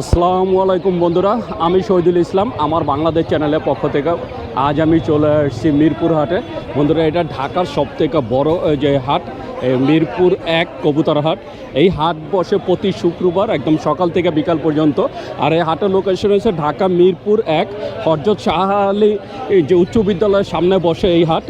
আসসালামু আলাইকুম বন্ধুরা, আমি শহীদুল ইসলাম, আমার বাংলাদেশ চ্যানেলের পক্ষ থেকে আজ আমি চলে আসছি মিরপুর হাটে। বন্ধুরা, এটা ঢাকার সব থেকে বড় যে হাট মিরপুর এক কবুতর হাট। এই হাট বসে প্রতি শুক্রবার একদম সকাল থেকে বিকাল পর্যন্ত। আর এই হাটের লোকেশন হচ্ছে ঢাকা মিরপুর এক। হরজত শাহ আলী যে উচ্চ বিদ্যালয়ের সামনে বসে এই হাট।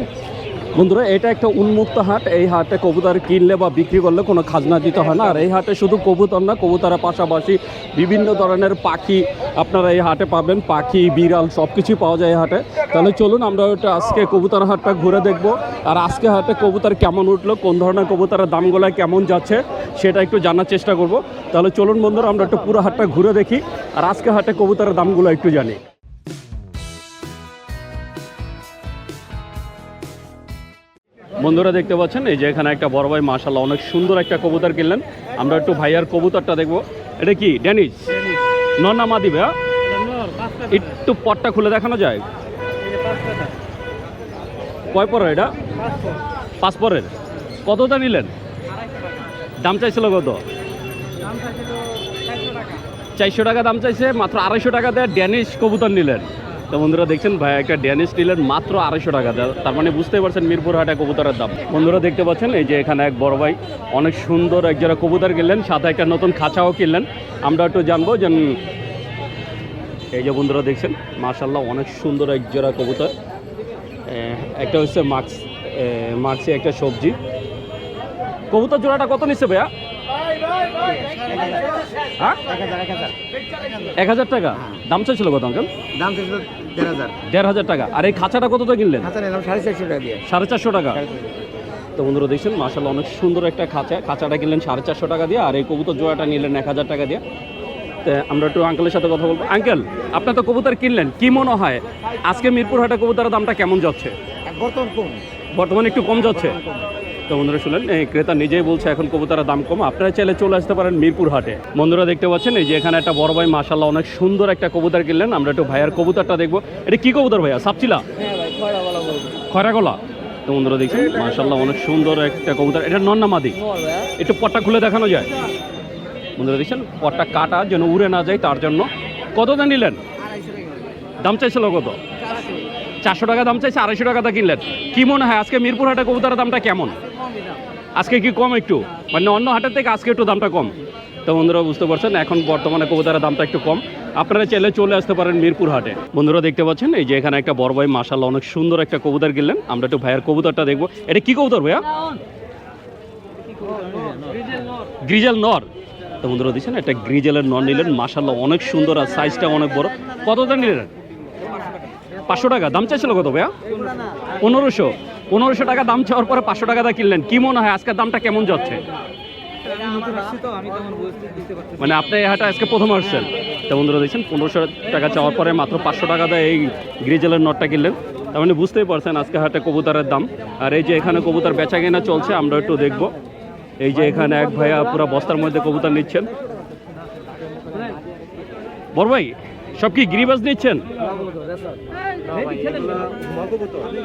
বন্ধুরা, এটা একটা উন্মুক্ত হাট। এই হাটে কবুতর কিনলে বা বিক্রি করলে কোনো খাজনা দিতে হয় না। আর এই হাটে শুধু কবুতর না, কবুতরের পাশাপাশি বিভিন্ন ধরনের পাখি আপনারা এই হাটে পাবেন। পাখি, বিড়াল সব কিছুই পাওয়া যায় এই হাটে। তাহলে চলুন, আমরা ওটা আজকে কবুতর হাটটা ঘুরে দেখব। আর আজকে হাটে কবুতর কেমন উঠল, কোন ধরনের কবুতরের দামগুলো কেমন যাচ্ছে, সেটা একটু জানার চেষ্টা করব। তাহলে চলুন বন্ধুরা, আমরা একটু পুরো হাটটা ঘুরে দেখি। আর আজকে হাটে কবুতরের দামগুলো একটু জানি। বন্ধুরা দেখতে পাচ্ছেন, এই যে এখানে একটা বড় ভাই মাশাল্লাহ অনেক সুন্দর একটা কবুতর কিনলেন। আমরা একটু ভাইয়ার কবুতরটা দেখব। এটা কি? ড্যানিশ নন্না মা দিবে হ্যাঁ? একটু পটটা খুলে দেখানো যায়। কয় পরের এটা? পাঁচ পরের। কতটা নিলেন? দাম চাইছিল কত? চারশো টাকা। দাম চাইছে, মাত্র আড়াইশো টাকা দেয় ড্যানিশ কবুতর নিলেন। তো বন্ধুরা দেখছেন ভাই, একটা ড্যানিশ স্টিলের মাত্র আড়াইশো টাকা। তার মানে বুঝতেই পারছেন মিরপুর হাটে কবুতরের দাম। বন্ধুরা দেখতে পাচ্ছেন, এই যে এখানে এক বড় ভাই, অনেক সুন্দর এক জোড়া কবুতর কিনলেন, সাথে একটা নতুন খাঁচাও কিনলেন। আমরা একটু জানব যে এই যে বন্ধুরা দেখছেন মার্শাল্লাহ অনেক সুন্দর এক জোড়া কবুতর একটা হচ্ছে মাক্স মাক্সি একটা সবজি। কবুতর জোড়াটা কত নিচ্ছে ভাইয়া? এক হাজার টাকা দাম চাইছিল কত আঙ্কেল? দাম ছিল দেড় হাজার। দেড় হাজার টাকা। আর এই খাঁচাটা কতটা কিনলেন? সাড়ে চারশো টাকা দিয়ে। সাড়ে চারশো টাকা। তো বন্ধুরা দেখছেন মাসাল্লাহ অনেক সুন্দর একটা খাঁচা। খাঁচাটা কিনলেন সাড়ে চারশো টাকা দিয়ে আর এই কবুতর জোড়াটা নিলেন এক হাজার টাকা দিয়ে। তো আমরা একটু আঙ্কেলের সাথে কথা বলব। আঙ্কেল আপনার তো কবুতর কিনলেন কি মনে হয়? আজকে মিরপুর হাটে কবুতরের দামটা কেমন যাচ্ছে? বর্তমান কম। বর্তমানে একটু কম যাচ্ছে। তো বন্ধুরা শুনলেন এই ক্রেতা নিজেই বলছে এখন কবুতরের দাম কম, আপনারা চাইলে চলে আসতে পারেন মিরপুর হাটে। বন্ধুরা দেখতে পাচ্ছেন, এই যে এখানে একটা বড় ভাই মাসাল্লাহ অনেক সুন্দর একটা কবুতর কিনলেন। আমরা একটু ভাইয়ার কবুতরটা দেখব। এটা কি কবুতর ভাইয়া? সাপচিলা? খয়রাগোলা তো বন্ধুরা দেখছেন মাসাল্লাহ অনেক সুন্দর একটা কবুতর। এটা নন্না মাদি? একটু পটটা খুলে দেখানো যায়। বন্ধুরা দেখছেন, পটটা কাটা যেন উড়ে না যায় তার জন্য। কত দাম নিলেন? দাম চাইছিল কত? চারশো টাকা দাম চাইছে, আড়াইশো টাকা কিনলেন। কি মনে হয় আজকে মিরপুর হাটে কবুতরের দামটা কেমন? আজকে কি কম একটু? মানে অন্য হাটের থেকে আজকে একটু দামটা কম। তো বন্ধুরা, বুঝতে পারছেন? এখন বর্তমানে কবুতরের দামটা একটু কম। আপনারা চাইলে চলে আসতে পারেন মিরপুর হাটে। বন্ধুরা, দেখতে পাচ্ছেন? এই যে এখানে একটা বড় ভাই মাসাল্লাহ অনেক সুন্দর একটা কবুতর কিনলেন। আমরা একটু ভাইয়ের কবুতরটা দেখব। এটা কি কবুতর ভাইয়া? গ্রিজেল নর। তো বন্ধুরা দিচ্ছেন একটা গ্রিজেলের নর নিলেন। মাসাল্লাহ অনেক সুন্দর আর সাইজটা অনেক বড়। কত দাম নিলেন? পাঁচশো টাকা। দাম চাইছিল কত ভাইয়া? পনেরোশো। পনেরোশো টাকা দাম চাওয়ার পরে পাঁচশো টাকা দা কিনলেন। কি মনে হয় আজকের দামটা কেমন যাচ্ছে? মানে আপনি হাটে আজকে প্রথম আসছেন। তো বন্ধুরা দেখছেন, পনেরোশো টাকা চাওয়ার পরে মাত্র পাঁচশো টাকা দেয় এই গ্রিজেলের নটটা কিনলেন। তার মানে বুঝতেই পারছেন আজকে হাটে কবুতরের দাম। আর এই যে এখানে কবুতর বেচা কেনা চলছে, আমরা একটু দেখব। এই যে এখানে এক ভাইয়া পুরো বস্তার মধ্যে কবুতর নিচ্ছেন। বড় ভাই সব কি গিরিবাজ নিচ্ছেন?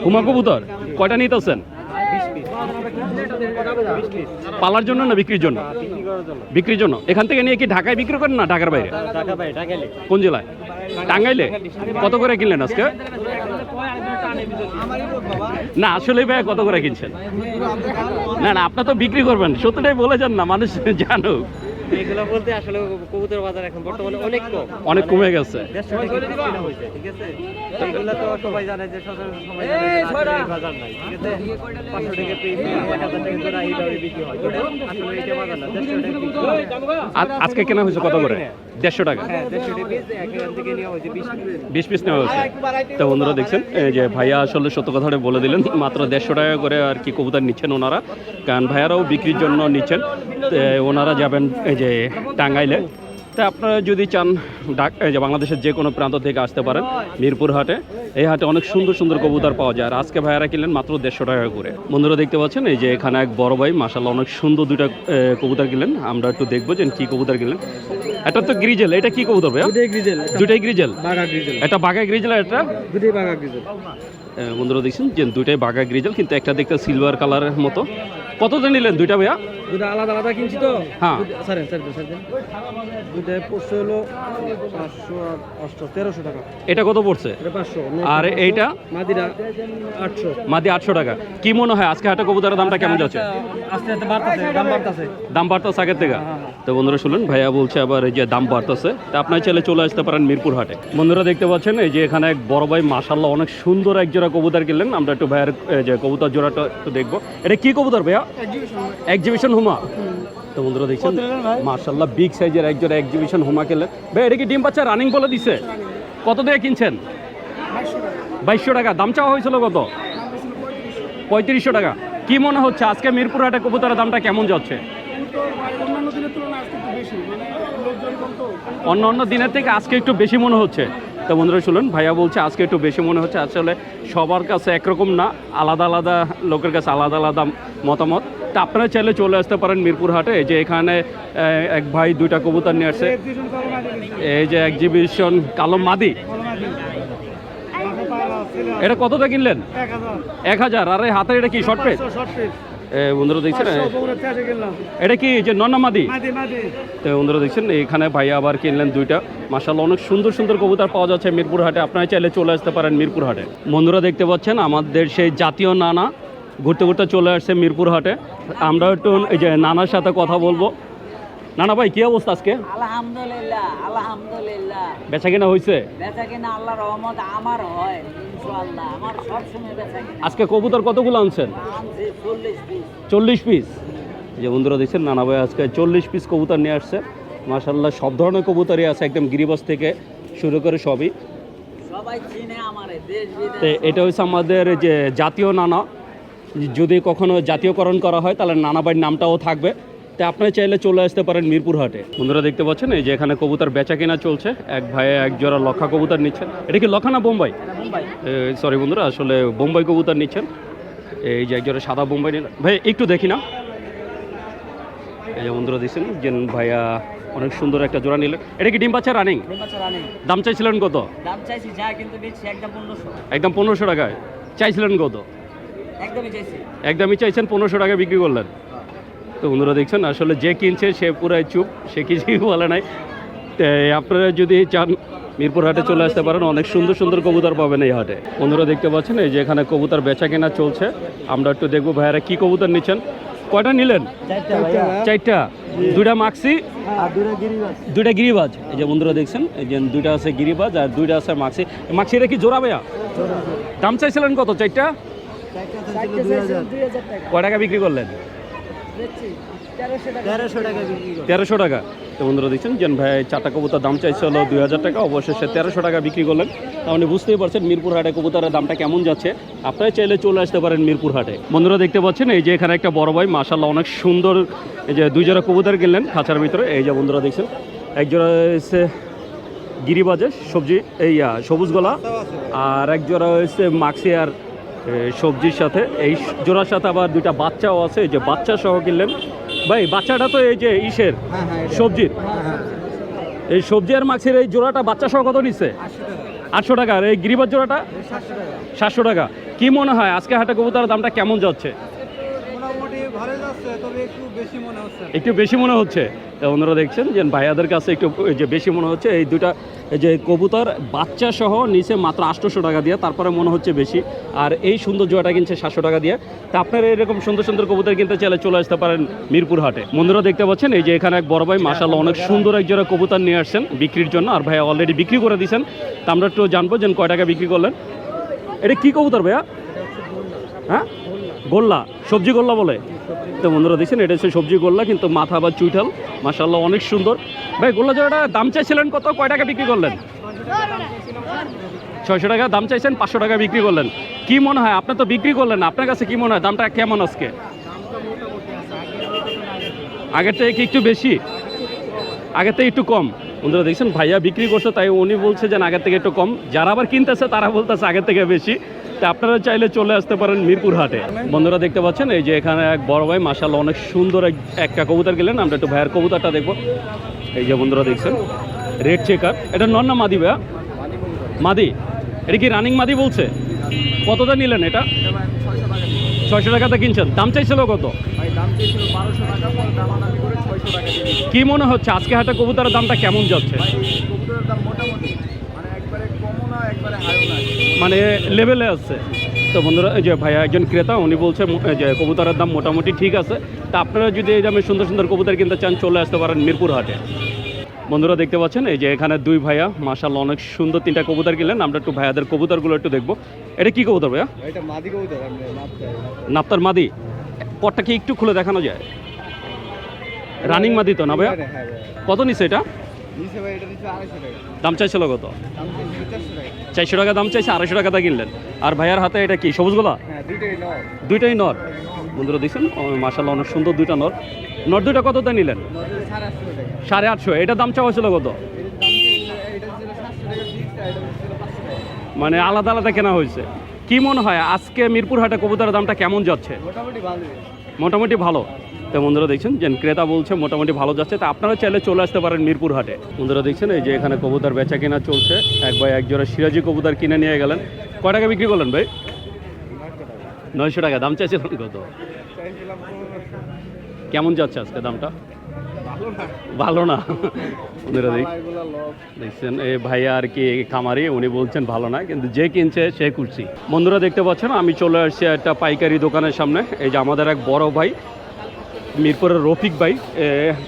হুমা কবুতর। কয়টা নিতেছেন? পালার জন্য না বিক্রির জন্য? বিক্রির জন্য। এখান থেকে নিয়ে কি ঢাকায় বিক্রি করেন না ঢাকার বাইরে? কোন জেলায়? টাঙ্গাইলে? কত করে কিনলেন আজকে? না আসলে ভাই কত করে কিনছেন? না না আপনার তো বিক্রি করবেন। সত্যিটাই বলে যান না, মানুষ জানুক। এগুলো বলতে আসলে কবুতর বাজার এখন বর্তমানে অনেক কম। অনেক কমে গেছে। হয়েছে, ঠিক আছে? এগুলো তো সবাই জানে যে সচরাচর সবাই জানে বাজার নাই ঠিক আছে? পাঁচশো টাকা টাকা বিক্রি হয় আসলে এটা বাজার না আজকে কেনা হয়েছে কত করে? দেড়শো টাকা। হ্যাঁ পিস নেওয়া হয়েছে বিশ পিস। নেওয়া হয়েছে। তো বন্ধুরা দেখছেন যে ভাইয়া আসলে সত্য কথাটা বলে দিলেন মাত্র দেড়শো টাকা করে আর কি কবুতর নিচ্ছেন ওনারা। কারণ ভাইয়ারাও বিক্রির জন্য নিচ্ছেন। ওনারা যাবেন এই যে টাঙ্গাইলে। তা আপনারা যদি চান ডাক যে বাংলাদেশের যে কোনো প্রান্ত থেকে আসতে পারেন মিরপুর হাটে। এই হাটে অনেক সুন্দর সুন্দর কবুতর পাওয়া যায়। আর আজকে ভাইয়ারা কিনলেন মাত্র দেড়শো টাকা করে। বন্ধুরা দেখতে পাচ্ছেন এই যে এখানে এক বড় ভাই মাসাল্লাহ অনেক সুন্দর দুইটা কবুতর কিনলেন। আমরা একটু দেখব যে কি কবুতর কিনলেন। এটা তো গ্রিজেল। এটা কি কবুতর ভাইয়া? দুটোই গ্রিজেল। এটা বাঘা গ্রিজেল। এটা দুটোই বাঘা গ্রিজেল। বন্ধুরা দেখছেন যে দুটাই বাঘা গ্রিজেল কিন্তু একটা দেখতে সিলভার কালারের মতো। কততে নিলেন দুইটা ভাইয়া? দুটা আলাদা আলাদা কিনছি তো। হ্যাঁ। স্যারেন স্যার স্যার দুটা পড়ছে হলো পাঁচশো আর অষ্ট তেরোশো টাকা। এটা কত পড়ছে? পাঁচশো। আর এইটা? মাদিরা আটশো। মাদি আটশো টাকা। কি মনে হয় আজকে হাটে কবুতরের দামটা কেমন যাচ্ছে? আস্তে আস্তে বাড়তেছে দাম বাড়তেছে। দাম বাড়তেছে আগের থেকে? হ্যাঁ, তো বন্ধুরা শুনলেন ভাইয়া বলছে আবার এই যে দাম বাড়তেছে। তা আপনার ছেলে চলে আসতে পারেন মিরপুর হাটে। বন্ধুরা দেখতে পাচ্ছেন এই যে এখানে এক বড় ভাই মাসাল্লাহ অনেক সুন্দর এক জোড়া কবুতর কিনলেন। আমরা একটু ভাইয়ের যে কবুতর জোড়াটা একটু দেখব। এটা কি কবুতর ভাইয়া? এক্সিবিশন হুমা তো বন্ধুরা দেখছেন? মার্শাল্লাহ বিগ সাইজের এক জোড়া এক্সিবিশন হুমা কিনলেন ভাই এটা কি ডিম বাচ্চা রানিং বলে দিছে। কত দিয়ে কিনছেন? বাইশশো টাকা। দাম চাওয়া হয়েছিল কত? পঁয়ত্রিশশো টাকা। কি মনে হচ্ছে আজকে মিরপুর হাটে কবুতরের দামটা কেমন যাচ্ছে? মানে অন্য অন্য দিনের থেকে আজকে একটু বেশি মনে হচ্ছে। তো বন্ধুরা শুনুন ভাইয়া বলছে আজকে একটু বেশি মনে হচ্ছে। আসলে সবার কাছে একরকম না আলাদা আলাদা লোকের কাছে আলাদা আলাদা মতামত? তা আপনারা চাইলে চলে আসতে পারেন মিরপুর হাটে যে এখানে এক ভাই দুইটা কবুতর নিয়ে আসছে। এই যে এক্সিবিশন কালো মাদি। এটা কতটা কিনলেন? এক হাজার। আর এই হাতের এটা কি শর্ট পেজ বন্ধুরা দেখছেন? এটা কি, যে নন্না মাদি মাদি? মাদি তো বন্ধুরা দেখছেন, এখানে ভাইয়া আবার কিনলেন দুইটা। মাসাল্লাহ অনেক সুন্দর সুন্দর কবুতর পাওয়া যাচ্ছে মিরপুর হাটে। আপনারা চাইলে চলে আসতে পারেন মিরপুর হাটে। বন্ধুরা দেখতে পাচ্ছেন, আমাদের সেই জাতীয় নানা ঘুরতে ঘুরতে চলে আসছে মিরপুর হাটে। আমরা একটু এই যে নানার সাথে কথা বলব। নানা ভাই কি অবস্থা আজকে? আলহামদুলিল্লাহ আলহামদুলিল্লাহ। বেচা কেনা হয়েছে? বেচা কিনা আল্লাহ রহমত আমার হয় ইনশাআল্লাহ আমার বেচা কিনা আজকে কবুতর কতগুলো আনছেন? আনছি চল্লিশ পিস। চল্লিশ পিস? যে বন্ধুরা দেখছেন নানা ভাই আজকে চল্লিশ পিস কবুতর নিয়ে আসছে। মাসাল্লাহ সব ধরনের কবুতরই আছে একদম গিরিবাস থেকে শুরু করে সবই। তো এটা হচ্ছে আমাদের যে জাতীয় নানা। যদি কখনো জাতীয়করণ করা হয় তাহলে নানাবাড়ির নামটাও থাকবে। তো আপনারা চাইলে চলে আসতে পারেন মিরপুর হাটে। বন্ধুরা দেখতে পাচ্ছেন এই যে এখানে কবুতর বেচা কেনা চলছে। এক ভাইয়ে এক জোড়া লক্ষা কবুতর নিচ্ছেন। এটা কি লক্ষা না বোম্বাই? সরি বন্ধুরা আসলে বোম্বাই কবুতর নিচ্ছেন। এই যে এক জোড়া সাদা বোম্বাই নিলেন ভাই একটু দেখি না। এই যে বন্ধুরা দিচ্ছেন যে ভাইয়া অনেক সুন্দর একটা জোড়া নিলেন। এটা কি ডিম বাচ্চা রানিং রানিং দাম চাইছিলেন কত? দাম চাইছি যা কিন্তু বেশি একদম পনেরোশো। একদম পনেরোশো টাকায়। চাইছিলেন কত? একদমই চাইছি। একদমই চাইছেন পনেরোশো টাকা বিক্রি করলেন। তো বন্ধুরা দেখছেন আসলে যে কিনছে সে পুরাই চুপ সে কিছুই বলে নাই। আপনারা যদি চান মিরপুর হাটে চলে আসতে পারেন অনেক সুন্দর সুন্দর কবুতর পাবেন এই হাটে। বন্ধুরা দেখতে পাচ্ছেন এই যে এখানে কবুতর বেচা কেনা চলছে। আমরা একটু দেখব ভাইয়ারা কি কবুতর নিচ্ছেন। কয়টা নিলেন? চারটা দুইটা মাক্সি? আর দুটা দুইটা গিরিবাজ। এই যে বন্ধুরা দেখছেন এই যে দুইটা আছে গিরিবাজ আর দুইটা আছে মাক্সি। মাক্সিটা কি জোড়া ভাইয়া? দাম চাইছিলেন কত? চারটা? কয় টাকা বিক্রি করলেন? তেরোশো টাকা। তো বন্ধুরা দেখছেন যেন ভাই চারটা কবুতার দাম চাইছে হলো দুই হাজার টাকা অবশেষে তেরোশো টাকা বিক্রি করলেন। তাহলে বুঝতেই পারছেন মিরপুর হাটে কবুতরের দামটা কেমন যাচ্ছে। আপনারা চাইলে চলে আসতে পারেন মিরপুর হাটে। বন্ধুরা দেখতে পাচ্ছেন এই যে এখানে একটা বড় ভাই মাসাল্লাহ অনেক সুন্দর এই যে দুই জোড়া কবুতর কিনলেন খাঁচার ভিতরে। এই যে বন্ধুরা দেখছেন এক জোড়া হচ্ছে গিরিবাজে সবজি এই সবুজ গলা আর এক জোড়া হচ্ছে মাক্সি আর সবজির সাথে। এই জোড়ার সাথে আবার দুইটা বাচ্চাও আছে এই যে বাচ্চা সহ কিনলেন। ভাই বাচ্চাটা তো এই যে ইসের হ্যাঁ হ্যাঁ সবজির। এই সবজি আর মাছের এই জোড়াটা বাচ্চা সহ কত নিচ্ছে আটশো টাকা। আর এই গিরিবাজ জোড়াটা? সাতশো টাকা। কি মনে হয় আজকে হাটে কবুতরের দামটা কেমন যাচ্ছে? একটু বেশি মনে হচ্ছে। ওনারা দেখছেন যে ভাইয়াদের কাছে একটু এই যে বেশি মনে হচ্ছে এই দুটা যে কবুতর, বাচ্চা সহ নিচে মাত্র আটশোশো টাকা দিয়ে, তারপরে মনে হচ্ছে বেশি। আর এই সুন্দর জোড়াটা কিনছে সাতশো টাকা দিয়ে। তা আপনারা এরকম সুন্দর সুন্দর কবুতর কিনতে চাইলে চলে আসতে পারেন মিরপুর হাটে। বন্ধুরা দেখতে পাচ্ছেন, এই যে এখানে এক বড় ভাই মাসাল্লাহ অনেক সুন্দর এক জোড়া কবুতর নিয়ে আসছেন বিক্রির জন্য। আর ভাইয়া অলরেডি বিক্রি করে দিয়েছেন। তা আমরা একটু জানব যে কয় টাকা বিক্রি করলেন। এটা কি কবুতর ভাইয়া? হ্যাঁ? গোল্লা। সবজি গোল্লা বলে? তো বন্ধুরা দেখছেন, এটা হচ্ছে সবজি গোল্লা, কিন্তু মাথা বা চুইঠাল। মাসাল্লাহ অনেক সুন্দর। ভাই, গোল্লা জোড়াটা দাম চাইছিলেন কত? কয় টাকা বিক্রি করলেন? ছয়শো টাকা দাম চাইছেন, পাঁচশো টাকা বিক্রি করলেন। কি মনে হয়, আপনি তো বিক্রি করলেন আপনার কাছে কি মনে হয়, দামটা কেমন আজকে? আগের থেকে কি একটু বেশি? আগের থেকে একটু কম? বন্ধুরা দেখছেন, ভাইয়া বিক্রি করছে, তাই উনি বলছে যে আগের থেকে একটু কম। যারা আবার কিনতেছে, তারা বলতেছে আগের থেকে বেশি। তা আপনারা চাইলে চলে আসতে পারেন মিরপুর হাটে। বন্ধুরা দেখতে পাচ্ছেন, এই যে এখানে এক বড় ভাই মাসাল অনেক সুন্দর একটা কবুতর গেলেন আমরা একটু ভাইয়ের কবুতরটা দেখব। এই যে বন্ধুরা দেখছেন রেড চেকার এটা নন না মাদি ভাইয়া? মাদি। এটা কি রানিং মাদি বলছে? কতটা নিলেন এটা? ছয়শো টাকাতে কিনছেন। দাম চাইছিল কত? টাকা, পরে দামাদামি করে টাকা কি মনে হচ্ছে? আজকে হাটে কবুতরের দামটা কেমন যাচ্ছে? কবুতরের দাম মোটামুটি মানে একবারে কমও না একবারে হাইও না। মানে লেভেলে আছে। তো বন্ধুরা যে ভাইয়া একজন ক্রেতা উনি বলছে যে কবুতরের দাম মোটামুটি ঠিক আছে। তা আপনারা যদি এই দামে সুন্দর সুন্দর কবুতর কিনতে চান চলে আসতে পারেন মিরপুর হাটে। বন্ধুরা দেখতে পাচ্ছেন এই যে এখানে দুই ভাইয়া মাসাল অনেক সুন্দর তিনটা কবুতর কিনলেন। আমরা একটু ভাইয়াদের কবুতরগুলো একটু দেখব। এটা কি কবুতর ভাইয়া? এটা মাদি কবুতর নাপ্তার মাদি। পটটা কি একটু খুলে দেখানো যায়? রানিং মাদি তো না ভাইয়া? হ্যাঁ ভাই কত নিছে এটা? দাম চাইছিল কত? চারশো টাকা দাম চাইছে আড়াইশো টাকা কিনলেন। আর ভাইয়ার হাতে এটা কি সবুজগুলা? হ্যাঁ দুইটাই নর। বন্ধুরা দেখছেন মাসাল্লাহ অনেক সুন্দর দুইটা নর। নর দুইটা কত দিয়ে নিলেন? সাড়ে আটশো এটা দাম চাওয়া ছিল কত মানে আলাদা আলাদা কেনা হয়েছে। কি মনে হয় আজকে মিরপুর হাটে কবুতরের দামটা কেমন যাচ্ছে? মোটামুটি ভালো। তো বন্ধুরা দেখছেন যে ক্রেতা বলছে মোটামুটি ভালো যাচ্ছে, তা আপনারা চাইলে চলে আসতে পারেন মিরপুর হাটে। বন্ধুরা দেখছেন, এই যে এখানে কবুতর বেচা কেনা চলছে, এক ভাই, এক জোড়া সিরাজি কবুতর কিনে নিয়ে গেলেন। কয় টাকা বিক্রি করলেন ভাই? নয়শো টাকা, দাম চাইছিলেন কত? কেমন যাচ্ছে আজকে দামটা? ভালো না। বন্ধুরা দেখ দেখছেন, এই ভাইয়া আর কি খামারি, উনি বলছেন ভালো না, কিন্তু যে কিনছে সে খুশি। বন্ধুরা দেখতে পাচ্ছেন, আমি চলে আসছি একটা পাইকারি দোকানের সামনে, এই যে আমাদের এক বড় ভাই মিরপুরের রফিক ভাই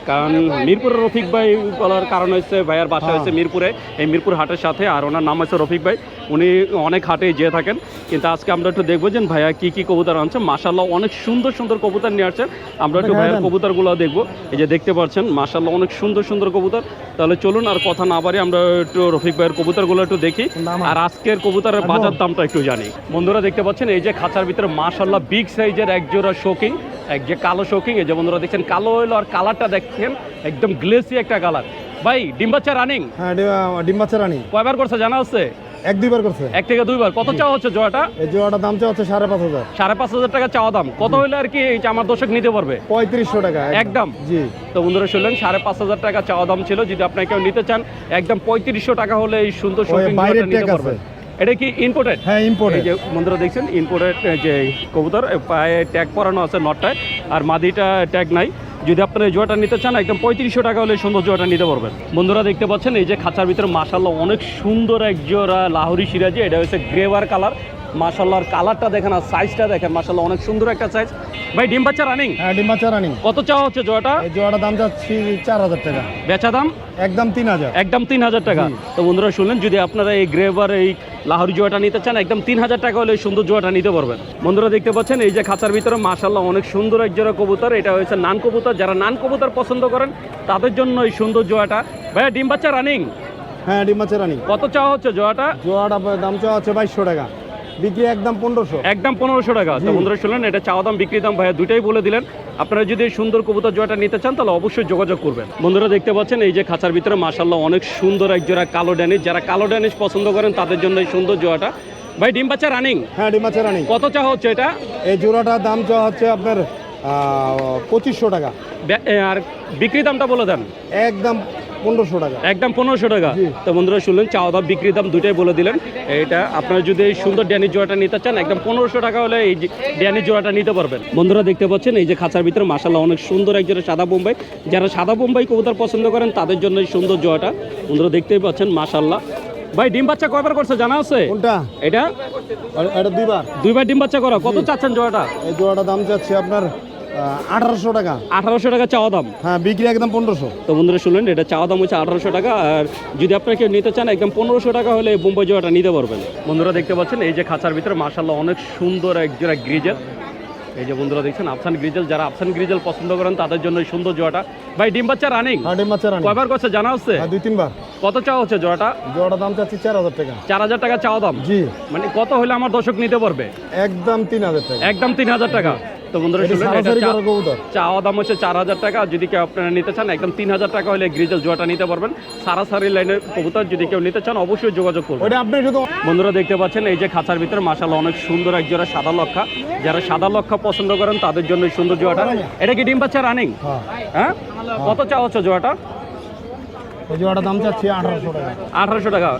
কারণ মিরপুরের রফিক ভাই বলার কারণ হচ্ছে ভাইয়ার বাসা হচ্ছে মিরপুরে। এই মিরপুর হাটের সাথে আর ওনার নাম হচ্ছে রফিক ভাই। উনি অনেক হাটে যেয়ে থাকেন। কিন্তু আজকে আমরা একটু দেখব যে ভাইয়া কি কি কবুতর আনছে। মাসাল্লাহ অনেক সুন্দর সুন্দর কবুতর নিয়ে আসছেন। আমরা একটু ভাইয়ার কবুতরগুলো দেখব। এই যে দেখতে পাচ্ছেন মাসাল্লাহ অনেক সুন্দর সুন্দর কবুতর। তাহলে চলুন আর কথা না বাড়ি আমরা একটু রফিক ভাইয়ের কবুতরগুলো একটু দেখি। আর আজকের কবুতরের বাজার দামটা একটু জানি। বন্ধুরা দেখতে পাচ্ছেন এই যে খাঁচার ভিতরে মাসাল্লাহ বিগ সাইজের এক জোড়া শোকিং এক যে কালো শোকিং এই যে বন্ধুরা দেখছেন কালো হইল আর কালারটা দেখছেন একদম গ্লেসি একটা কালার। ভাই ডিম্বাচ্চা রানিং। হ্যাঁ ডিম- ডিম বাচ্চা রানি। কয়বার করছে জানা আছে? এক দুইবার করছে। এক থেকে দুইবার। কত চাওয়া হচ্ছে জোয়াটা এই দাম চা হচ্ছে সাড়ে পাঁচ হাজার। সাড়ে পাঁচ হাজার টাকা চাওয়া দাম। কত হইলে আর কি আমার দর্শক নিতে পারবে? পঁয়ত্রিশশো টাকা একদম। জি। তো বন্ধুরা শুনলেন সাড়ে পাঁচ হাজার টাকা চাওয়া দাম ছিল। যদি আপনার কেউ নিতে চান একদম পঁয়ত্রিশশো টাকা হলে এই সুন্দর জোড়াটা নিতে আছে। এটা কি ইম্পোর্টেড হ্যাঁ ইম্পোর্ট এই যে বন্ধুরা দেখছেন ইম্পোর্টেড যে কবুতর পায়ে ট্যাগ পরানো আছে নটটায় আর মাদিটা ট্যাগ নাই। যদি আপনারা এই জোয়াটা নিতে চান, একদম পঁয়ত্রিশশো টাকা হলে সুন্দর জোয়াটা নিতে পারবেন। বন্ধুরা দেখতে পাচ্ছেন, এই যে খাঁচার ভিতরে মাসাল্লাহ অনেক সুন্দর এক জোড়া লাহরি সিরাজি, এটা হচ্ছে গ্রেভার কালার। মাসাল্লাহর কালারটা দেখেন আর সাইজটা দেখেন মাসাল্লাহ অনেক সুন্দর একটা সাইজ ভাই ডিম বাচ্চা রানিং হ্যাঁ ডিম বাচ্চা রানিং কত চাওয়া হচ্ছে জোয়াটা এই জোড়াটার দাম চাচ্ছি চার হাজার টাকা। বেচা দাম? একদম তিন হাজার। একদম তিন হাজার টাকা। তো বন্ধুরা শুনলেন যদি আপনারা এই গ্রেভার এই লাহোরি জোয়াটা নিতে চান একদম তিন হাজার টাকা হলে সুন্দর জোয়াটা নিতে পারবেন। বন্ধুরা দেখতে পাচ্ছেন এই যে খাঁচার ভিতরে মাশাল্লাহ অনেক সুন্দর এক জোড়া কবুতর। এটা হচ্ছে নান কবুতর। যারা নান কবুতর পছন্দ করেন তাদের জন্য এই সুন্দর জোয়াটা ভাইয়া ডিম বাচ্চা রানিং হ্যাঁ ডিম বাচ্চা রানিং কত চাওয়া হচ্ছে জোয়াটা জোড়াটার দাম চা হচ্ছে বাইশশো টাকা। বিক্রি একদম পনেরোশো। একদম পনেরোশো টাকা। তো বন্ধুরা শুনলেন এটা চাওয়া দাম বিক্রি দাম ভাইয়া দুটাই বলে দিলেন। আপনারা যদি সুন্দর কবুতর জোয়াটা নিতে চান তাহলে অবশ্যই যোগাযোগ করবেন। বন্ধুরা দেখতে পাচ্ছেন এই যে খাঁচার ভিতরে মাশাল্লাহ অনেক সুন্দর এক জোড়া কালো ড্যানিশ। যারা কালো ড্যানিশ পছন্দ করেন তাদের জন্য এই সুন্দর জোয়াটা ভাই ডিম বাচ্চা রানিং হ্যাঁ ডিম বাচ্চা রানিং কত চাওয়া হচ্ছে এটা? এই জোড়াটার দাম চা হচ্ছে আপনার পঁচিশশো টাকা। আর বিক্রি দামটা বলে দেন। একদম পনেরোশো টাকা। একদম পনেরোশো টাকা। তো বন্ধুরা শুনলেন চাওয়া দাম বিক্রি দাম দুটাই বলে দিলেন। এটা আপনারা যদি এই সুন্দর ড্যানি জোড়াটা নিতে চান একদম পনেরোশো টাকা হলে এই ড্যানি জোড়াটা নিতে পারবেন। বন্ধুরা দেখতে পাচ্ছেন এই যে খাঁচার ভিতরে মাসাল্লাহ অনেক সুন্দর এক জোড়া সাদা বোম্বাই। যারা সাদা বোম্বাই কবুতর পছন্দ করেন তাদের জন্য এই সুন্দর জোড়াটা। বন্ধুরা দেখতেই পাচ্ছেন মাসাল্লাহ ভাই ডিম বাচ্চা কয়বার করছে জানা আছে? কোনটা? এটা? এটা দুইবার। দুইবার ডিম বাচ্চা করা। কত চাচ্ছেন জোড়াটা? এই জোড়াটার দাম চাচ্ছি আপনার আঠারোশো টাকা। আঠারোশো টাকা চাওয়া দাম? হ্যাঁ বিক্রি একদম পনেরোশো। তো বন্ধুরা শুনলেন এটা চাওয়া দাম হচ্ছে আঠারোশো টাকা আর যদি আপনারা কেউ নিতে চান একদম পনেরোশো টাকা হলে বোম্বাই জোয়াটা নিতে পারবেন। বন্ধুরা দেখতে পাচ্ছেন এই যে খাঁচার ভিতরে মার্শাল্লাহ অনেক সুন্দর এক জোড়া গ্রিজেল। এই যে বন্ধুরা দেখছেন আফসান গ্রিজেল যারা আফসান গ্রিজেল পছন্দ করেন তাদের জন্য এই সুন্দর জোয়াটা ভাই ডিম বাচ্চা রানিং হ্যাঁ ডিম বাচ্চা রানি কয়বার করছে জানা হচ্ছে? হ্যাঁ দুই তিনবার। কত চাওয়া হচ্ছে জোয়াটা জোড়াটার দাম চাচ্ছি চার হাজার টাকা। চার হাজার টাকা চাওয়া দাম? জি। মানে কত হলে আমার দর্শক নিতে পারবে? একদম তিন হাজার টাকা। একদম তিন হাজার টাকা। তো বন্ধুরা শুনলেন? এটা চাওয়া দাম হচ্ছে চার হাজার টাকা। যদি কেউ আপনারা নিতে চান একদম তিন হাজার টাকা হলে গ্রিজেল জোয়াটা নিতে পারবেন। সারাসারি লাইনের কবুতর যদি কেউ নিতে চান অবশ্যই যোগাযোগ করবেন। বন্ধুরা দেখতে পাচ্ছেন এই যে খাঁচার ভিতরে মাসাল অনেক সুন্দর এক জোড়া সাদা লক্ষা। যারা সাদা লক্ষা পছন্দ করেন তাদের জন্য সুন্দর জোয়াটা। এটা কি ডিম বাচ্চা রানিং? হ্যাঁ। হ্যাঁ? কত চাওয়া হচ্ছে জোয়াটা? ওই জোড়াটার দাম চাচ্ছি আঠারোশো টাকা। আঠারোশো টাকা।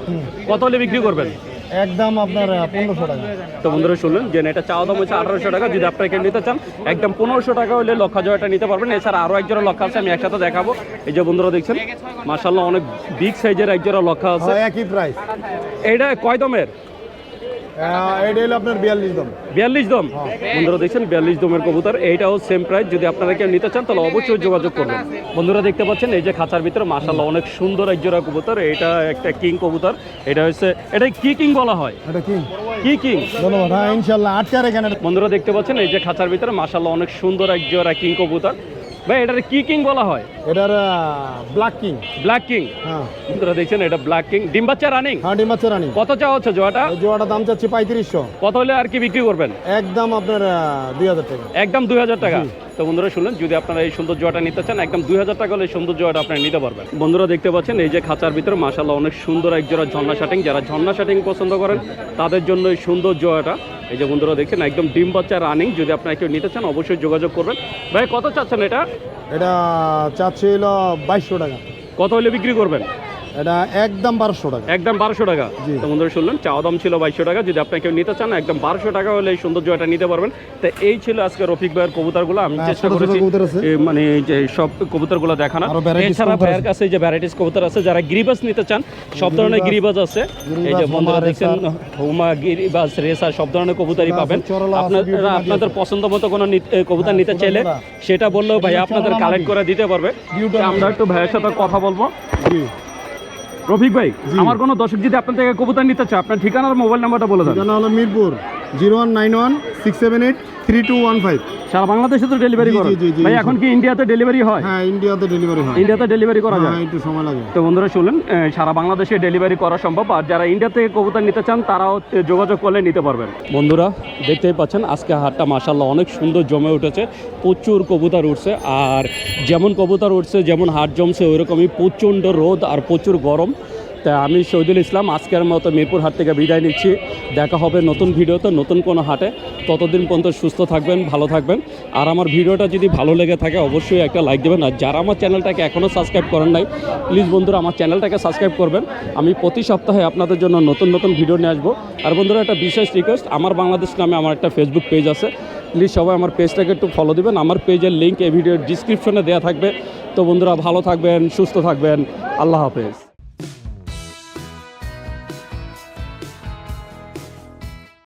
কত হলে বিক্রি করবেন? একদম আপনার পনেরোশো টাকা। তো বন্ধুরা শুনলেন যে এটা চাওয়া দাম হচ্ছে আঠারোশো টাকা যদি আপনারা কেউ নিতে চান একদম পনেরোশো টাকা হলে লক্ষা জয়টা নিতে পারবেন। এছাড়া আরও একজোড়া লক্ষা আছে আমি একসাথে দেখাবো। এই যে বন্ধুরা দেখছেন মার্শাল্লাহ অনেক বিগ সাইজের একজোড়া লক্ষা আছে। একই প্রাইস এটা কয় দমের? এটা হলো আপনার বিয়াল্লিশ দাম। বিয়াল্লিশ দম? বন্ধুরা দেখছেন বিয়াল্লিশ দমের কবুতর এইটাও সেম প্রাইস যদি আপনারা কেউ নিতে চান তাহলে অবশ্যই যোগাযোগ করবেন। বন্ধুরা দেখতে পাচ্ছেন এই যে খাঁচার ভিতরে মাসাল্লাহ অনেক সুন্দর এক জোড়া কবুতর। এটা একটা কিং কবুতর। এটা হচ্ছে এটা কি কিং বলা হয়? এটা কি কি কিং ধন্যবাদ হ্যাঁ ইনশাল্লাহ আটকার এখানে। বন্ধুরা দেখতে পাচ্ছেন এই যে খাঁচার ভিতরে মাসাল্লাহ অনেক সুন্দর এক জোড়া কিং কবুতর। ভাই এটার কি কিং বলা হয়? এটার ব্ল্যাক কিং ব্ল্যাক কিং হ্যাঁ। বন্ধুরা দেখছেন এটা ব্ল্যাক কিং ডিম বাচ্চা রানিং হ্যাঁ ডিম্বাচ্চা রানিং কত চাওয়া হচ্ছে জোয়াটা? জোয়াটা দাম চাচ্ছি পঁয়ত্রিশশো। কত হলে আর কি বিক্রি করবেন? একদম আপনার দুই হাজার টাকা। একদম দুই হাজার টাকা। তো বন্ধুরা শুনলেন যদি আপনারা এই সুন্দর জোয়াটা নিতে চান একদম দুই হাজার টাকা হলে এই সুন্দর জোয়াটা আপনারা নিতে পারবেন। বন্ধুরা দেখতে পাচ্ছেন এই যে খাঁচার ভিতরে মাসাল্লাহ অনেক সুন্দর এক জোড়া ঝর্ণা শাটিং। যারা ঝর্ণা শাটিং পছন্দ করেন তাদের জন্য এই সুন্দর জোয়াটা এই যে বন্ধুরা দেখছেন একদম ডিম বাচ্চা রানিং যদি আপনারা কেউ নিতে চান অবশ্যই যোগাযোগ করবেন। ভাই কত চাচ্ছেন এটা? এটা চাচ্ছি হলো বাইশশো টাকা। কত হলে বিক্রি করবেন? এটা একদম বারোশো টাকা। একদম বারোশো টাকা। তো বন্ধুরা শুনলেন চাওয়া দাম ছিল বাইশশো টাকা। যদি আপনি কেউ নিতে চান একদম বারোশো টাকা হলে এই সুন্দর জয়টা নিতে পারবেন। তো এই ছিল আজকে রফিক ভাইয়ের কবুতরগুলো। আমি হ্যাঁ, চেষ্টা করেছি মানে যে সব কবুতরগুলো দেখানো এছাড়া ভাইয়ের। কাছে যে ভ্যারাইটিস কবুতর আছে যারা গিরিবাস নিতে চান সব ধরনের গিরিবাজ আছে। এই যে বন্ধুরা দেখছেন হুমা গিরিবাজ রেসা সব ধরনের কবুতরই পাবেন। আপনারা আপনাদের পছন্দ মতো কোনো কবুতর হ্যাঁ, নিতে চাইলে সেটা বললেও ভাই আপনাদের কালেক্ট করে দিতে পারবে। আমরা একটু ভাইয়ের সাথে কথা বলব। জি। রফিক ভাই আমার কোনো দর্শক যদি আপনার থেকে কবুতর নিতে চায় আপনার ঠিকানার মোবাইল নাম্বারটা বলে দেন। ঠিকানা হলো Mirpur zero one nine one six seven eight three two one five. সারা বাংলাদেশে তো ডেলিভারি ভাই এখন কি ইন্ডিয়াতে ডেলিভারি হয়? হ্যাঁ ইন্ডিয়াতে ডেলিভারি হয়। ইন্ডিয়াতে ডেলিভারি করা যায়? হ্যাঁ একটু সময় লাগে। তো বন্ধুরা শুনলেন সারা বাংলাদেশে ডেলিভারি করা সম্ভব। আর যারা ইন্ডিয়া থেকে কবুতর নিতে চান তারাও যোগাযোগ করলে নিতে পারবেন। বন্ধুরা দেখতেই পাচ্ছেন আজকে হাটটা মাসাল্লাহ অনেক সুন্দর জমে উঠেছে। প্রচুর কবুতর উঠছে। আর যেমন কবুতর উঠছে যেমন হাট জমছে ওইরকমই প্রচণ্ড রোদ আর প্রচুর গরম। তা আমি শহীদুল ইসলাম, আজকের মতো মিরপুর হাট থেকে বিদায় নিচ্ছি। দেখা হবে নতুন ভিডিওতে, নতুন কোনো হাটে। ততদিন পর্যন্ত সুস্থ থাকবেন, ভালো থাকবেন। আর আমার ভিডিওটা যদি ভালো লেগে থাকে, অবশ্যই একটা লাইক দেবেন। আর যারা আমার চ্যানেলটাকে এখনও সাবস্ক্রাইব করেন নাই প্লিজ বন্ধুরা আমার চ্যানেলটাকে সাবস্ক্রাইব করবেন। আমি প্রতি সপ্তাহে আপনাদের জন্য নতুন নতুন ভিডিও নিয়ে আসব। আর বন্ধুরা, একটা বিশেষ রিকোয়েস্ট আমার বাংলাদেশ নামে আমার একটা ফেসবুক পেজ আছে। প্লিজ সবাই আমার পেজটাকে একটু ফলো দিবেন। আমার পেজের লিঙ্ক এই ভিডিওর ডিসক্রিপশনে দেওয়া থাকবে। তো বন্ধুরা, ভালো থাকবেন, সুস্থ থাকবেন। আল্লাহ হাফেজ।